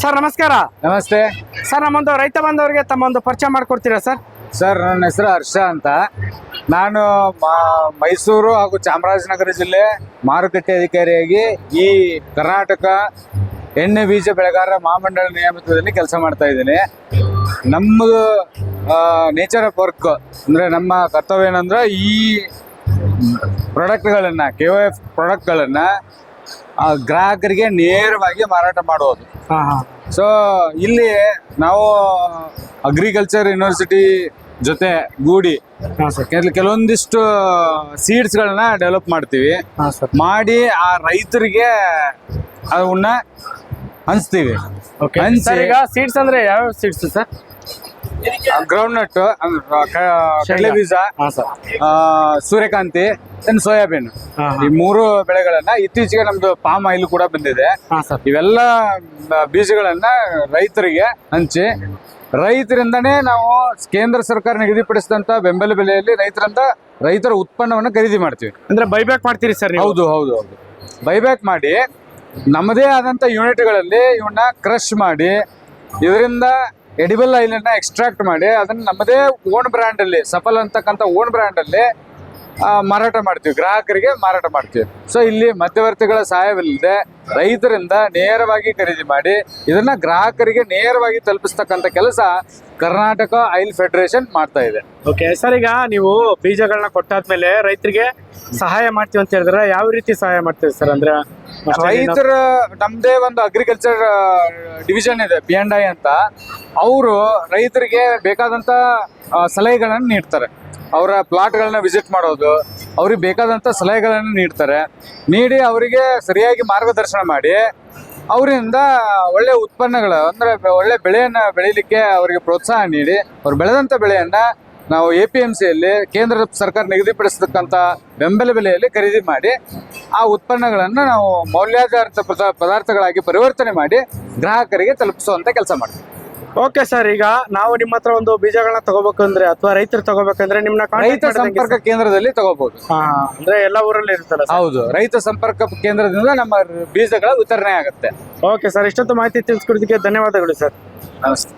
Sir ನಮಸ್ಕಾರ. ನಮಸ್ತೆ. Sir ನಮ್ಮೊಂದು ರೈತ ಬಂದವರಿಗೆ ತಮ್ಮೊಂದು ಪರಿಚಯ ಮಾಡ್ಕೊಡ್ತೀರಾ ಸರ್? ಸರ್ ನನ್ನ ಹೆಸರು ಹರ್ಷ ಅಂತ. ನಾನು ಮೈಸೂರು ಹಾಗೂ ಚಾಮರಾಜನಗರ ಜಿಲ್ಲೆ ಮಾರುಕಟ್ಟೆ ಅಧಿಕಾರಿಯಾಗಿ ಈ ಕರ್ನಾಟಕ ಎಣ್ಣೆ ಬೀಜ ಬೆಳೆಗಾರರ ಮಹಾಮಂಡಳ ನಿಯಮಿತದಲ್ಲಿ ಕೆಲಸ ಮಾಡ್ತಾ ಇದ್ದೀನಿ. ನಮ್ಮದು ನೇಚರ್ ಆಫ್ ವರ್ಕ್ ಅಂದರೆ ನಮ್ಮ ಕರ್ತವ್ಯ ಏನಂದ್ರೆ ಈ ಪ್ರಾಡಕ್ಟ್ಗಳನ್ನು ಕೆ ಒ ಎಫ್ ಪ್ರಾಡಕ್ಟ್ಗಳನ್ನು ಗ್ರಾಹಕರಿಗೆ ನೇರವಾಗಿ ಮಾರಾಟ ಮಾಡುವುದು ಸೊ ಇಲ್ಲಿ ನಾವು ಅಗ್ರಿಕಲ್ಚರ್ ಯೂನಿವರ್ಸಿಟಿ ಜೊತೆ ಗೂಡಿ ಹಾಂ ಸರ್ ಗಳನ್ನ ಕೆಲವೊಂದಿಷ್ಟು ಡೆವಲಪ್ ಮಾಡ್ತೀವಿ. ಮಾಡಿ ಆ ರೈತರಿಗೆ ಅವನ್ನ ಹಂಚ್ತೀವಿ. ಓಕೆ ಹಂಚಿ ಈಗ ಸೀಡ್ಸ್ ಅಂದ್ರೆ ಯಾವ ಸೀಡ್ಸ್ ಸರ್ ಗ್ರೌಂಡ್ ನಟ್ ಕಡಲೆ ಬೀಜ ಸೂರ್ಯಕಾಂತಿ ಸೋಯಾಬೀನ್. ಈ ಮೂರು ಬೆಳೆಗಳನ್ನ ಇತ್ತೀಚೆಗೆ ನಮ್ದು ಪಾಮ್ ಆಯಿಲ್ ಕೂಡ ಬಂದಿದೆ. ಇವೆಲ್ಲ ಬೀಜಗಳನ್ನ ರೈತರಿಗೆ ಹಂಚಿ ರೈತರಿಂದನೇ ನಾವು ಕೇಂದ್ರ ಸರ್ಕಾರ ನಿಗದಿಪಡಿಸಿದಂತ ಬೆಂಬಲ ಬೆಲೆಯಲ್ಲಿ ರೈತರಿಂದ ರೈತರ ಉತ್ಪನ್ನವನ್ನು ಖರೀದಿ ಮಾಡ್ತೀವಿ. ಅಂದ್ರೆ ಬೈಬ್ಯಾಕ್ ಮಾಡ್ತೀರಿ ಸರ್ ಹೌದು ಹೌದು ಹೌದು. ಬೈಬ್ಯಾಕ್ ಮಾಡಿ ನಮ್ಮದೇ ಆದಂತ ಯೂನಿಟ್ಗಳಲ್ಲಿ ಇವನ್ನ ಕ್ರಶ್ ಮಾಡಿ ಇದರಿಂದ ಎಡಿಬಲ್ ಆಯಿಲನ್ನ ಎಕ್ಸ್ಟ್ರಾಕ್ಟ್ ಮಾಡಿ ಅದನ್ನ ನಮ್ಮದೇ ಓನ್ ಬ್ರ್ಯಾಂಡ್ ಅಲ್ಲಿ, ಸಫಲ್ ಅಂತಕ್ಕಂಥ ಓನ್ ಬ್ರ್ಯಾಂಡ್ ಅಲ್ಲಿ ಮಾರಾಟ ಮಾಡ್ತೀವಿ. ಗ್ರಾಹಕರಿಗೆ ಮಾರಾಟ ಮಾಡ್ತೀವಿ. ಸೊ ಇಲ್ಲಿ ಮಧ್ಯವರ್ತಿಗಳ ಸಹಾಯವಿಲ್ಲದೆ ರೈತರಿಂದ ನೇರವಾಗಿ ಖರೀದಿ ಮಾಡಿ, ಇದನ್ನ ಗ್ರಾಹಕರಿಗೆ ನೇರವಾಗಿ ತಲುಪಿಸ್ತಕ್ಕಂಥ ಕೆಲಸ ಕರ್ನಾಟಕ ಆಯಿಲ್ ಫೆಡರೇಷನ್ ಮಾಡ್ತಾ ಇದೆ. ಓಕೆ ಸರ್ ಈಗ ನೀವು ಬೀಜಗಳನ್ನ ಕೊಟ್ಟಾದ್ಮೇಲೆ ರೈತರಿಗೆ ಸಹಾಯ ಮಾಡ್ತೀವಿ ಅಂತ ಹೇಳಿದ್ರೆ ಯಾವ ರೀತಿ ಸಹಾಯ ಮಾಡ್ತೀವಿ ಸರ್ ಅಂದ್ರೆ? ರೈತರ, ನಮ್ದೇ ಒಂದು ಅಗ್ರಿಕಲ್ಚರ್ ಡಿವಿಷನ್ ಇದೆ ಬಿ ಅಂಡ್ ಐ ಅಂತ. ಅವರು ರೈತರಿಗೆ ಬೇಕಾದಂತ ಸಲಹೆಗಳನ್ನು ನೀಡ್ತಾರೆ. ಅವರ ಪ್ಲಾಟ್ಗಳನ್ನ ವಿಸಿಟ್ ಮಾಡೋದು, ಅವ್ರಿಗೆ ಬೇಕಾದಂತ ಸಲಹೆಗಳನ್ನು ನೀಡ್ತಾರೆ. ನೀಡಿ ಅವರಿಗೆ ಸರಿಯಾಗಿ ಮಾರ್ಗದರ್ಶನ ಮಾಡಿ, ಅವರಿಂದ ಒಳ್ಳೆ ಉತ್ಪನ್ನಗಳು, ಅಂದ್ರೆ ಒಳ್ಳೆ ಬೆಳೆಯನ್ನ ಬೆಳೀಲಿಕ್ಕೆ ಅವರಿಗೆ ಪ್ರೋತ್ಸಾಹ ನೀಡಿ, ಅವ್ರು ಬೆಳೆದಂತ ಬೆಳೆಯನ್ನ ನಾವು ಎ ಪಿ ಎಂ ಸಿಯಲ್ಲಿ ಕೇಂದ್ರ ಸರ್ಕಾರ ನಿಗದಿಪಡಿಸತಕ್ಕಂಥ ಬೆಂಬಲ ಬೆಲೆಯಲ್ಲಿ ಖರೀದಿ ಮಾಡಿ ಆ ಉತ್ಪನ್ನಗಳನ್ನು ನಾವು ಮೌಲ್ಯಾಧಾರಿತ ಪದ- ಪದಾರ್ಥಗಳಾಗಿ ಪರಿವರ್ತನೆ ಮಾಡಿ ಗ್ರಾಹಕರಿಗೆ ತಲುಪಿಸುವಂತ ಕೆಲಸ ಮಾಡ್ತೀವಿ. ಓಕೆ ಸರ್ ಈಗ ನಾವು ನಿಮ್ಮ ಹತ್ರ ಒಂದು ಬೀಜಗಳನ್ನ ತಗೋಬೇಕಂದ್ರೆ ಅಥವಾ ರೈತರು ತಗೋಬೇಕಂದ್ರೆ ನಿಮ್ನ ರೈತ ಸಂಪರ್ಕ ಕೇಂದ್ರದಲ್ಲಿ ತಗೋಬಹುದು ಅಂದ್ರೆ ಎಲ್ಲ ಊರಲ್ಲಿ ಇರುತ್ತಲ್ಲ ಹೌದು ರೈತ ಸಂಪರ್ಕ ಕೇಂದ್ರದಿಂದ ನಮ್ಮ ಬೀಜಗಳ ವಿತರಣೆ ಆಗುತ್ತೆ. ಓಕೆ ಸರ್ ಇಷ್ಟೊಂದು ಮಾಹಿತಿ ತಿಳಿಸ್ಕೊಡೋದಕ್ಕೆ ಧನ್ಯವಾದಗಳು ಸರ್. ನಮಸ್ತೆ.